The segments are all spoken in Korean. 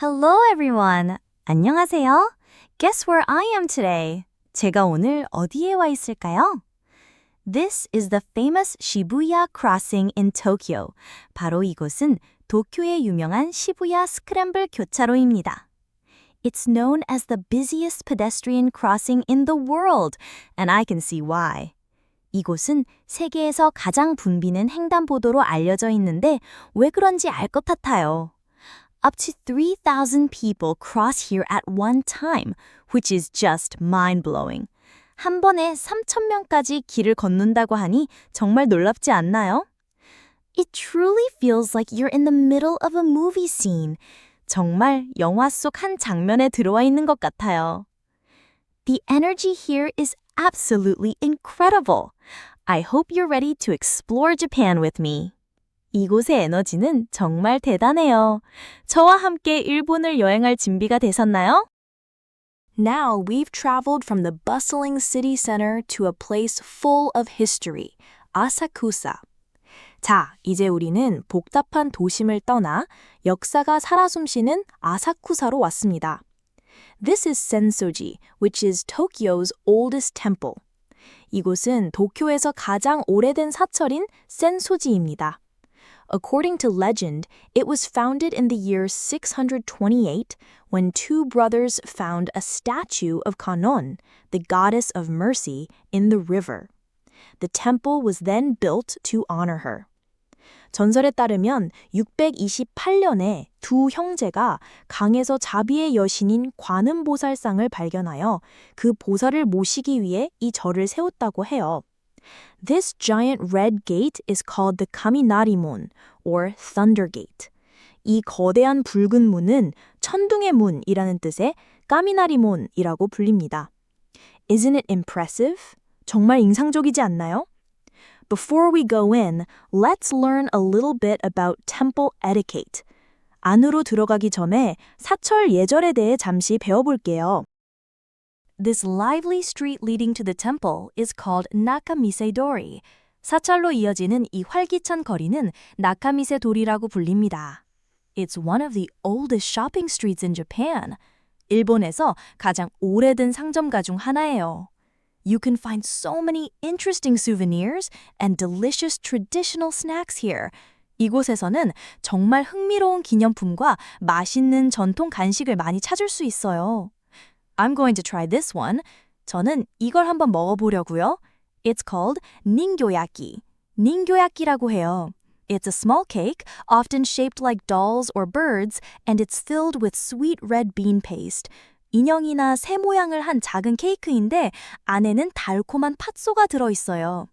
Hello everyone. 안녕하세요. Guess where I am today? 제가 오늘 어디에 와 있을까요? This is the famous Shibuya Crossing in Tokyo. 바로 이곳은 도쿄의 유명한 시부야 스크램블 교차로입니다. It's known as the busiest pedestrian crossing in the world, and I can see why. 이곳은 세계에서 가장 붐비는 횡단보도로 알려져 있는데 왜 그런지 알 것 같아요. Up to 3,000 people cross here at one time, which is just mind-blowing. 한 번에 3,000명까지 길을 걷는다고 하니 정말 놀랍지 않나요? It truly feels like you're in the middle of a movie scene. 정말 영화 속 한 장면에 들어와 있는 것 같아요. The energy here is absolutely incredible. I hope you're ready to explore Japan with me. 이곳의 에너지는 정말 대단해요. 저와 함께 일본을 여행할 준비가 되셨나요? Now we've traveled from the bustling city center to a place full of history, Asakusa. 자, 이제 우리는 복잡한 도심을 떠나 역사가 살아 숨쉬는 아사쿠사로 왔습니다. This is Sensoji, which is Tokyo's oldest temple. 이곳은 도쿄에서 가장 오래된 사철인 센소지입니다. According to legend, it was founded in the year 628 when two brothers found a statue of Kanon, the goddess of mercy, in the river. The temple was then built to honor her. 전설에 따르면 628년에 두 형제가 강에서 자비의 여신인 관음보살상을 발견하여 그 보살을 모시기 위해 이 절을 세웠다고 해요. This giant red gate is called the Kaminarimon, or Thunder Gate. 이 거대한 붉은 문은 천둥의 문이라는 뜻의 까미나리몬이라고 불립니다. Isn't it impressive? 정말 인상적이지 않나요? Before we go in, let's learn a little bit about temple etiquette. 안으로 들어가기 전에 사철 예절에 대해 잠시 배워볼게요. This lively street leading to the temple is called Nakamisedori. 사찰로 이어지는 이 활기찬 거리는 나카미세도리라고 불립니다. It's one of the oldest shopping streets in Japan. 일본에서 가장 오래된 상점가 중 하나예요. You can find so many interesting souvenirs and delicious traditional snacks here. 이곳에서는 정말 흥미로운 기념품과 맛있는 전통 간식을 많이 찾을 수 있어요. I'm going to try this one. 저는 이걸 한번 먹어보려고요. It's called 닝교야끼. 닝교야끼라고 해요. It's a small cake, often shaped like dolls or birds, and it's filled with sweet red bean paste. 인형이나 새 모양을 한 작은 케이크인데 안에는 달콤한 팥소가 들어있어요.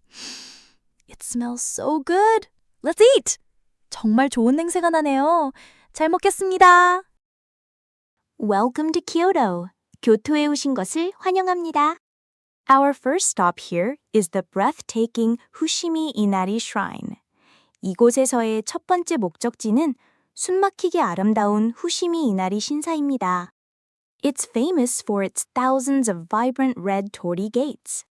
It smells so good. Let's eat! 정말 좋은 냄새가 나네요. 잘 먹겠습니다. Welcome to Kyoto. 교토에 오신 것을 환영합니다. Our first stop here is the breathtaking Fushimi Inari Shrine. 이곳에서의 첫 번째 목적지는 숨막히게 아름다운 후시미 이나리 신사입니다. It's famous for its thousands of vibrant red torii gates.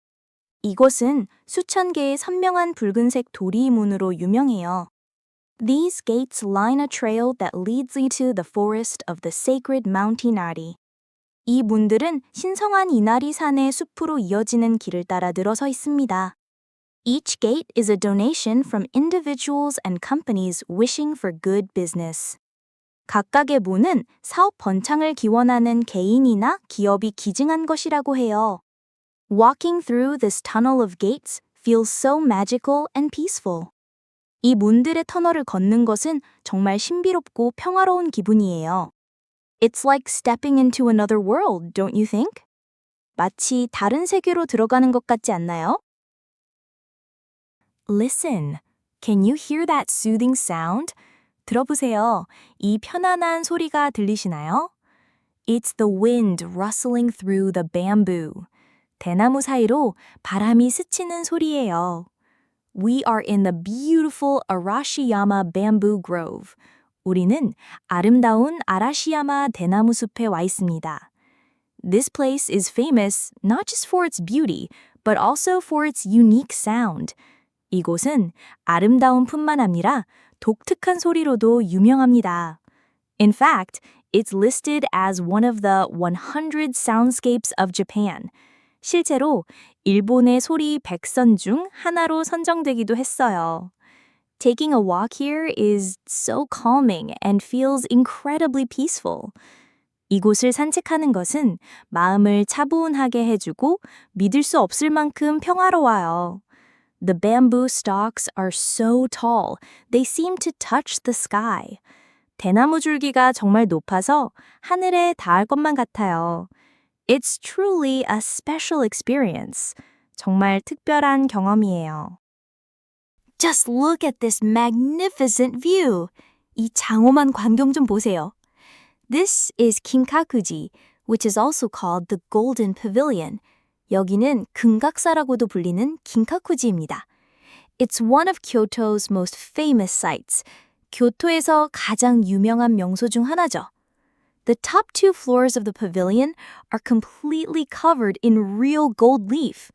이곳은 수천 개의 선명한 붉은색 도리 문으로 유명해요. These gates line a trail that leads you to the forest of the sacred Mount Inari. 이 문들은 신성한 이나리 산의 숲으로 이어지는 길을 따라 늘어서 있습니다. Each gate is a donation from individuals and companies wishing for good business. 각각의 문은 사업 번창을 기원하는 개인이나 기업이 기증한 것이라고 해요. Walking through this tunnel of gates feels so magical and peaceful. 이 문들의 터널을 걷는 것은 정말 신비롭고 평화로운 기분이에요. It's like stepping into another world, don't you think? 마치 다른 세계로 들어가는 것 같지 않나요? Listen. Can you hear that soothing sound? 들어보세요. 이 편안한 소리가 들리시나요? It's the wind rustling through the bamboo. 대나무 사이로 바람이 스치는 소리예요. We are in the beautiful Arashiyama Bamboo Grove. 우리는 아름다운 아라시야마 대나무 숲에 와 있습니다. This place is famous not just for its beauty, but also for its unique sound. 이곳은 아름다운 뿐만 아니라 독특한 소리로도 유명합니다. In fact, It's listed as one of the 100 soundscapes of Japan. 실제로 일본의 소리 100선 중 하나로 선정되기도 했어요. Taking a walk here is so calming and feels incredibly peaceful. 이곳을 산책하는 것은 마음을 차분하게 해주고 믿을 수 없을 만큼 평화로워요. The bamboo stalks are so tall, they seem to touch the sky. 대나무 줄기가 정말 높아서 하늘에 닿을 것만 같아요. It's truly a special experience. 정말 특별한 경험이에요. Just look at this magnificent view. 이 장엄한 광경 좀 보세요. This is Kinkakuji, which is also called the Golden Pavilion. 여기는 금각사라고도 불리는 긴카쿠지입니다. It's one of Kyoto's most famous sites. 교토에서 가장 유명한 명소 중 하나죠. The top two floors of the pavilion are completely covered in real gold leaf.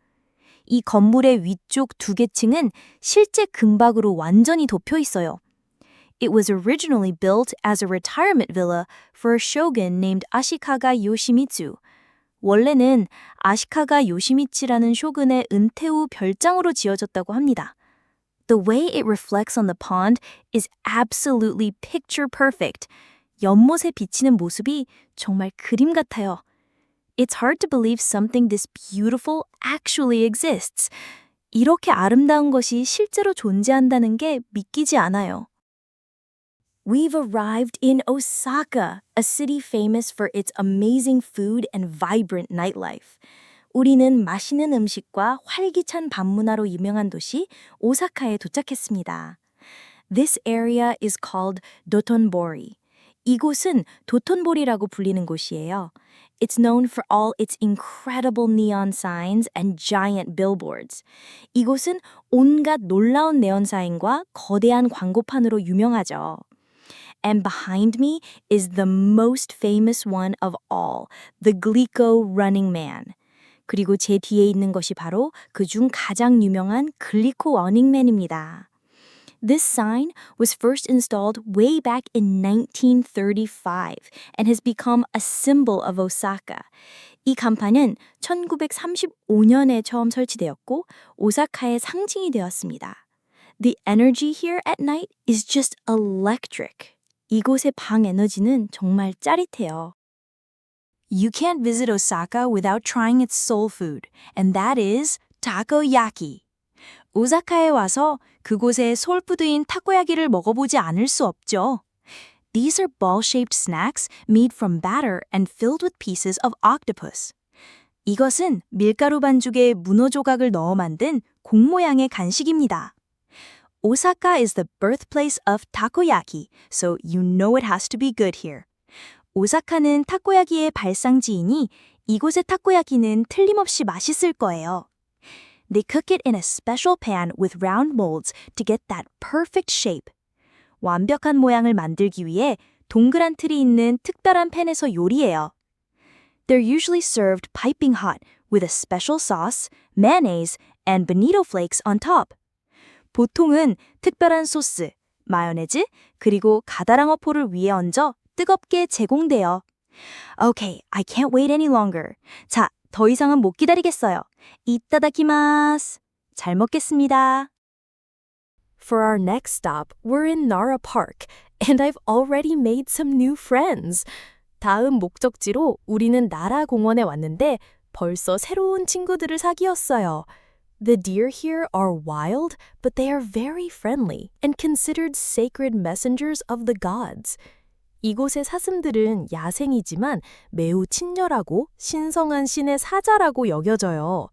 이 건물의 위쪽 두 개 층은 실제 금박으로 완전히 덮여 있어요. It was originally built as a retirement villa for a shogun named Ashikaga Yoshimitsu. 원래는 아시카가 요시미치라는 쇼군의 은퇴 후 별장으로 지어졌다고 합니다. The way it reflects on the pond is absolutely picture perfect. 연못에 비치는 모습이 정말 그림 같아요. It's hard to believe something this beautiful actually exists. 이렇게 아름다운 것이 실제로 존재한다는 게 믿기지 않아요. We've arrived in Osaka, a city famous for its amazing food and vibrant nightlife. 우리는 맛있는 음식과 활기찬 밤문화로 유명한 도시 오사카에 도착했습니다. This area is called Dotonbori. 이곳은 도톤보리라고 불리는 곳이에요. It's known for all its incredible neon signs and giant billboards. 이곳은 온갖 놀라운 네온 사인과 거대한 광고판으로 유명하죠. And behind me is the most famous one of all, the Glico Running Man. 그리고 제 뒤에 있는 것이 바로 그 중 가장 유명한 글리코 러닝맨입니다. This sign was first installed way back in 1935 and has become a symbol of Osaka. 이 간판은 1935년에 처음 설치되었고 오사카의 상징이 되었습니다. The energy here at night is just electric. 이곳의 방 에너지는 정말 짜릿해요. You can't visit Osaka without trying its soul food, and that is takoyaki. 오사카에 와서 그곳의 소울푸드인 타코야기를 먹어보지 않을 수 없죠. These are ball-shaped snacks made from batter and filled with pieces of octopus. 이것은 밀가루 반죽에 문어 조각을 넣어 만든 공 모양의 간식입니다. Osaka is the birthplace of takoyaki, so you know it has to be good here. 오사카는 타코야기의 발상지이니 이곳의 타코야기는 틀림없이 맛있을 거예요. They cook it in a special pan with round molds to get that perfect shape. 완벽한 모양을 만들기 위해 동그란 틀이 있는 특별한 팬에서 요리해요. They're usually served piping hot with a special sauce, mayonnaise, and bonito flakes on top. 보통은 특별한 소스, 마요네즈, 그리고 가다랑어 포를 위에 얹어 뜨겁게 제공돼요. Okay, I can't wait any longer. 자, 더 이상은 못 기다리겠어요. 이따다키마스. 잘 먹겠습니다. For our next stop, we're in Nara Park, and I've already made some new friends. 다음 목적지로 우리는 나라 공원에 왔는데 벌써 새로운 친구들을 사귀었어요. The deer here are wild, but they are very friendly and considered sacred messengers of the gods. 이곳의 사슴들은 야생이지만 매우 친절하고 신성한 신의 사자라고 여겨져요.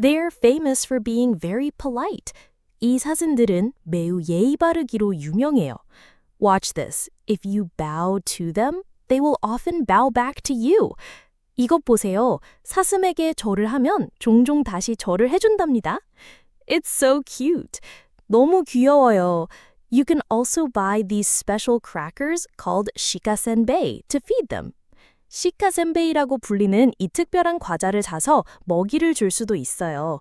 They're famous for being very polite. 이 사슴들은 매우 예의 바르기로 유명해요. Watch this. If you bow to them, they will often bow back to you. 이것 보세요. 사슴에게 절을 하면 종종 다시 절을 해준답니다. It's so cute. 너무 귀여워요. You can also buy these special crackers called shikasenbei to feed them. 시카센베이라고 불리는 이 특별한 과자를 사서 먹이를 줄 수도 있어요.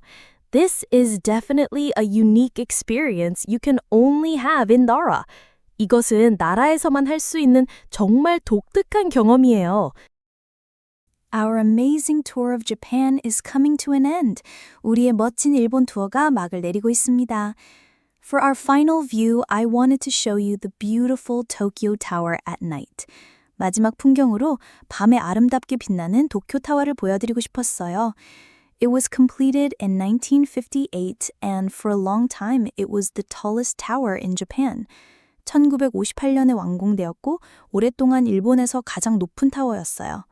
This is definitely a unique experience you can only have in Nara. 이것은 나라에서만 할 수 있는 정말 독특한 경험이에요. Our amazing tour of Japan is coming to an end. 우리의 멋진 일본 투어가 막을 내리고 있습니다. For our final view, I wanted to show you the beautiful Tokyo Tower at night. 마지막 풍경으로 밤에 아름답게 빛나는 도쿄 타워를 보여드리고 싶었어요. It was completed in 1958 and for a long time it was the tallest tower in Japan. 1958년에 완공되었고 오랫동안 일본에서 가장 높은 타워였어요.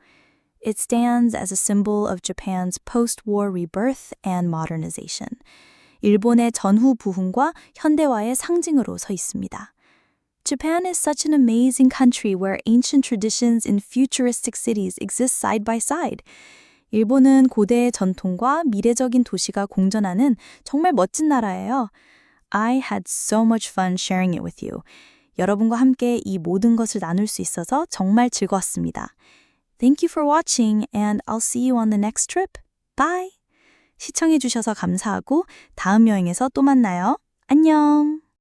It stands as a symbol of Japan's post-war rebirth and modernization. 일본의 전후 부흥과 현대화의 상징으로 서 있습니다. Japan is such an amazing country where ancient traditions in futuristic cities exist side by side. 일본은 고대의 전통과 미래적인 도시가 공존하는 정말 멋진 나라예요. I had so much fun sharing it with you. 여러분과 함께 이 모든 것을 나눌 수 있어서 정말 즐거웠습니다. Thank you for watching and I'll see you on the next trip. Bye! 시청해주셔서 감사하고 다음 여행에서 또 만나요. 안녕!